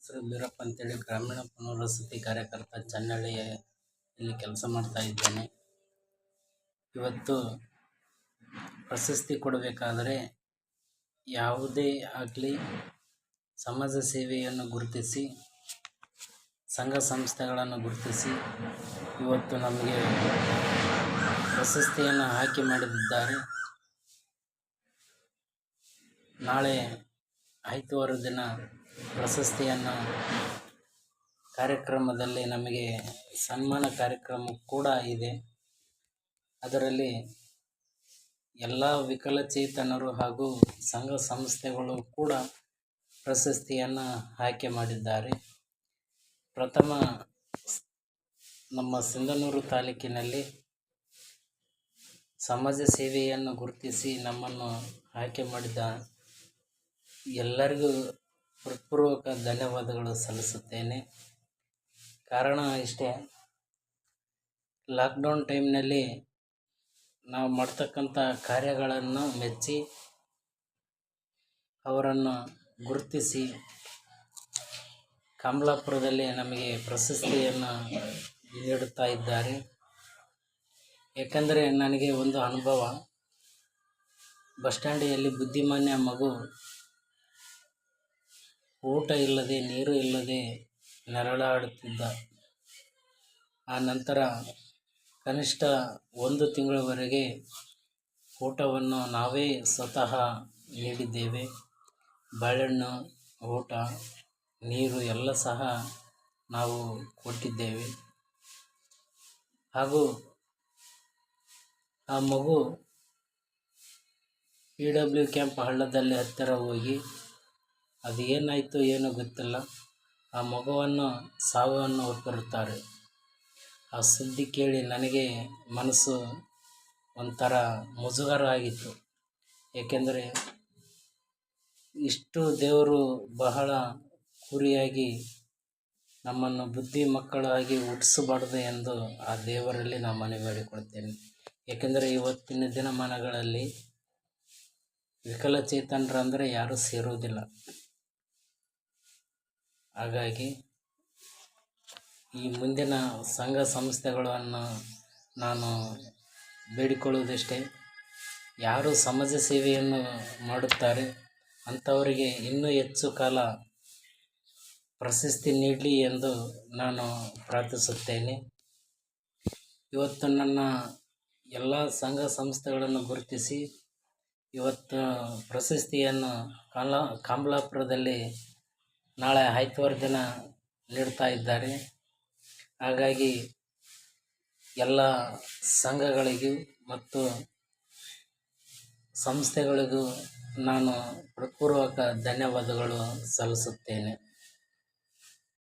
ಹೆಸರು ಅಂತೇಳಿ ಗ್ರಾಮೀಣ ಪುನರ್ವಸತಿ ಕಾರ್ಯಕರ್ತ ಚನ್ನಳ್ಳಿಯಲ್ಲಿ ಕೆಲಸ ಮಾಡ್ತಾ ಇದ್ದೇನೆ. ಇವತ್ತು ಪ್ರಶಸ್ತಿ ಕೊಡಬೇಕಾದರೆ ಯಾವುದೇ ಆಗಲಿ ಸಮಾಜ ಸೇವೆಯನ್ನು ಗುರುತಿಸಿ ಸಂಘ ಸಂಸ್ಥೆಗಳನ್ನು ಗುರುತಿಸಿ ಇವತ್ತು ನಮಗೆ ಪ್ರಶಸ್ತಿಯನ್ನು ಆಯ್ಕೆ ಮಾಡಿದ್ದಾರೆ. ನಾಳೆ ಆಯ್ತವಾರ ದಿನ ಪ್ರಶಸ್ತಿಯನ್ನು ಕಾರ್ಯಕ್ರಮದಲ್ಲಿ ನಮಗೆ ಸನ್ಮಾನ ಕಾರ್ಯಕ್ರಮ ಕೂಡ ಇದೆ. ಅದರಲ್ಲಿ ಎಲ್ಲ ವಿಕಲಚೇತನರು ಹಾಗೂ ಸಂಘ ಸಂಸ್ಥೆಗಳು ಕೂಡ ಪ್ರಶಸ್ತಿಯನ್ನು ಆಯ್ಕೆ ಮಾಡಿದ್ದಾರೆ. ಪ್ರಥಮ ನಮ್ಮ ಸಿಂಧನೂರು ತಾಲೂಕಿನಲ್ಲಿ ಸಮಾಜ ಸೇವೆಯನ್ನು ಗುರುತಿಸಿ ನಮ್ಮನ್ನು ಆಯ್ಕೆ ಮಾಡಿದ ಎಲ್ಲರಿಗೂ ಹೃತ್ಪೂರ್ವಕ ಧನ್ಯವಾದಗಳು ಸಲ್ಲಿಸುತ್ತೇನೆ. ಕಾರಣ ಇಷ್ಟೇ, ಲಾಕ್ಡೌನ್ ಟೈಮ್ನಲ್ಲಿ ನಾವು ಮಾಡ್ತಕ್ಕಂಥ ಕಾರ್ಯಗಳನ್ನು ಮೆಚ್ಚಿ ಅವರನ್ನು ಗುರುತಿಸಿ ಕಮಲಾಪುರದಲ್ಲಿ ನಮಗೆ ಪ್ರಶಸ್ತಿಯನ್ನು ನೀಡುತ್ತಾ ಇದ್ದಾರೆ. ಏಕೆಂದರೆ ನನಗೆ ಒಂದು ಅನುಭವ. ಬಸ್ ಸ್ಟ್ಯಾಂಡಿಯಲ್ಲಿ ಬುದ್ಧಿಮಾನ್ಯ ಮಗು ಊಟ ಇಲ್ಲದೆ, ನೀರು ಇಲ್ಲದೆ ನರಳಾಡುತ್ತಿದ್ದ. ಆ ನಂತರ ಕನಿಷ್ಠ ಒಂದು ತಿಂಗಳವರೆಗೆ ಊಟವನ್ನು ನಾವೇ ಸ್ವತಃ ನೀಡಿದ್ದೇವೆ. ಬಾಳೆಹಣ್ಣು, ಊಟ ನೀರು ಎಲ್ಲ ಸಹ ನಾವು ಕೊಟ್ಟಿದ್ದೇವೆ. ಹಾಗೂ ಆ ಮಗು ಪಿ ಡಬ್ಲ್ಯೂ ಕ್ಯಾಂಪ್ ಹಳ್ಳದಲ್ಲಿ ಹತ್ತಿರ ಹೋಗಿ, ಅದು ಏನಾಯಿತು ಏನೋ ಗೊತ್ತಿಲ್ಲ. ಆ ಮಗುವನ್ನು ಸಾವನ್ನು ಒಪ್ಪಿರುತ್ತಾರೆ. ಆ ಸುದ್ದಿ ಕೇಳಿ ನನಗೆ ಮನಸ್ಸು ಒಂಥರ ಮುಜುಗರ ಆಗಿತ್ತು ಏಕೆಂದರೆ ಇಷ್ಟು ದೇವರು ಬಹಳ ಕುರಿಯಾಗಿ ನಮ್ಮನ್ನು ಬುದ್ಧಿ ಮಕ್ಕಳಾಗಿ ಹುಟ್ಟಿಸಬಾರ್ದು ಎಂದು ಆ ದೇವರಲ್ಲಿ ನಾನು ಮನೆ ಮಾಡಿಕೊಳ್ತೇನೆ. ಏಕೆಂದರೆ ಇವತ್ತಿನ ದಿನಮಾನಗಳಲ್ಲಿ ವಿಕಲಚೇತನರಂದರೆ ಯಾರೂ ಸೇರುವುದಿಲ್ಲ. ಹಾಗಾಗಿ ಈ ಮುಂದಿನ ಸಂಘ ಸಂಸ್ಥೆಗಳನ್ನು ನಾನು ಬೇಡಿಕೊಳ್ಳುವುದಷ್ಟೇ, ಯಾರು ಸಮಾಜ ಸೇವೆಯನ್ನು ಮಾಡುತ್ತಾರೆ ಅಂಥವರಿಗೆ ಇನ್ನೂ ಹೆಚ್ಚು ಕಾಲ ಪ್ರಶಸ್ತಿ ನೀಡಲಿ ಎಂದು ನಾನು ಪ್ರಾರ್ಥಿಸುತ್ತೇನೆ. ಇವತ್ತು ನನ್ನ ಎಲ್ಲ ಸಂಘ ಸಂಸ್ಥೆಗಳನ್ನು ಗುರುತಿಸಿ ಇವತ್ತು ಪ್ರಶಸ್ತಿಯನ್ನು ಕಾಲ ಕಮಲಾಪುರದಲ್ಲಿ ನಾಳೆ ಆಯ್ತವಾರ ದಿನ ನೀಡ್ತಾ ಇದ್ದಾರೆ. ಹಾಗಾಗಿ ಎಲ್ಲ ಸಂಘಗಳಿಗೂ ಮತ್ತು ಸಂಸ್ಥೆಗಳಿಗೂ ನಾನು ಹೃತ್ಪೂರ್ವಕ ಧನ್ಯವಾದಗಳು ಸಲ್ಲಿಸುತ್ತೇನೆ.